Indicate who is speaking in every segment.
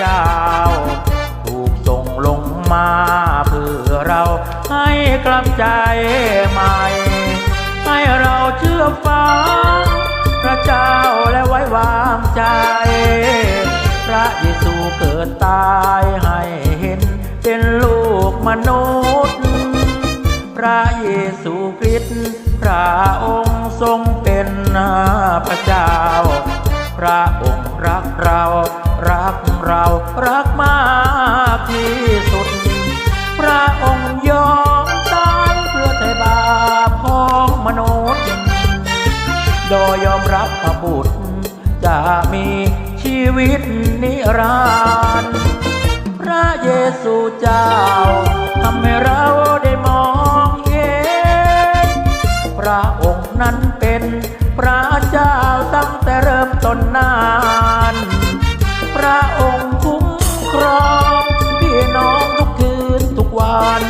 Speaker 1: เจ้า ถูกส่งลงมาเพื่อเราให้กลับใจใหม่ ให้เราเชื่อฟังพระเจ้าและไว้วางใจ พระเยซูเกิดตายให้เห็นเป็นลูกมนุษย์ พระเยซูคริสต์พระองค์ทรงเป็นพระเจ้า พระองค์รักเรา รักเรารักมากที่สุด พระองค์ยอมตายเพื่อไถ่บาปของมนุษย์ โดยยอมรับพระบุตร จะมีชีวิตนิรันดร์พระเยซูเจ้าทำให้เราได้มองเห็นพระองค์นั้นเป็นพระเจ้าตั้งแต่เริ่มต้นนาน ระองค์คุ้มครองพี่น้องทุกคืนทุกวัน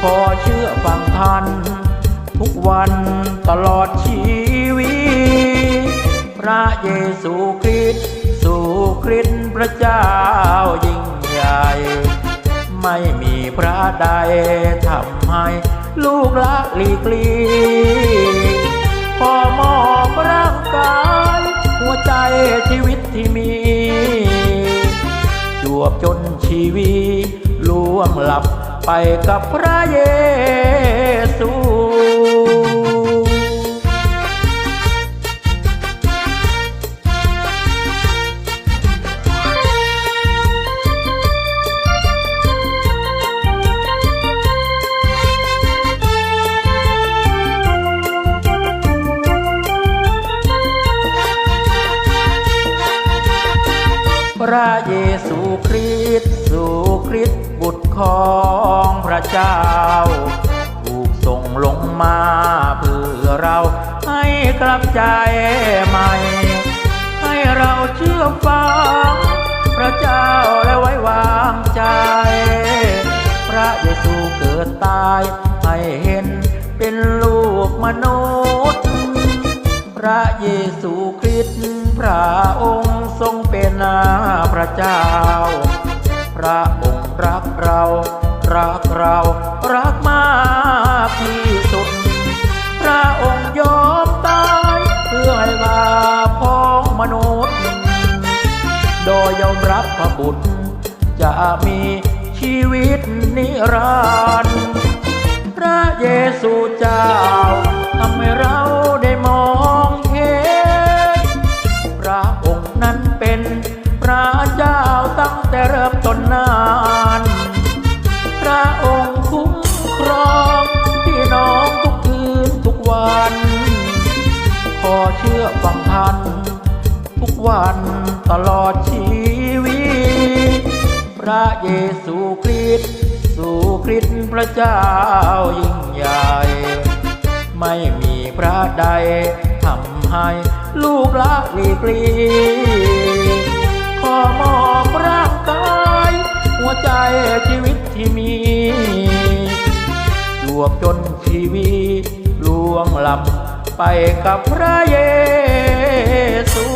Speaker 1: ขอเชื่อฟังท่านทุกวันตลอดชีวิต พระเยซูคริสต์สู่คริสต์พระเจ้ายิ่งใหญ่ ไม่มีพระใดทำให้ลูกละหลีกลีขอมอบร่างกาย หัวใจ บจนชีวีล่วงหลับไปกับพระเยซู ระเยซูคริสต์สู่คริสต์บุตรของพระเจ้า ถูกส่งลงมาเพื่อเราให้กลับใจใหม่ ให้เราเชื่อฟังพระเจ้าและไว้วางใจ พระเยซูเกิดตายให้เห็นเป็นลูกมนุษย์ พระเยซูคริสต์พระองค์ทรง เป็นพระเจ้า พระองค์รักเรา รักเรา รักมากที่สุด พระองค์ยอมตายเพื่อให้บาปของมนุษย์ โดยยอมรับพระบุตร จะมีชีวิตนิรันดร์พระเยซูเจ้าทำให้เรา ฟังท่านทุกวันตลอดชีวิต พระเยซูคริสต์สู่คริสต์พระเจ้ายิ่งใหญ่ ไม่มีพระใดทำให้ลูกละหลีกลีขอมอบร่างกาย หัวใจชีวิตที่มีจวบจนชีวิตล่วงลับ ไปกับพระเยซู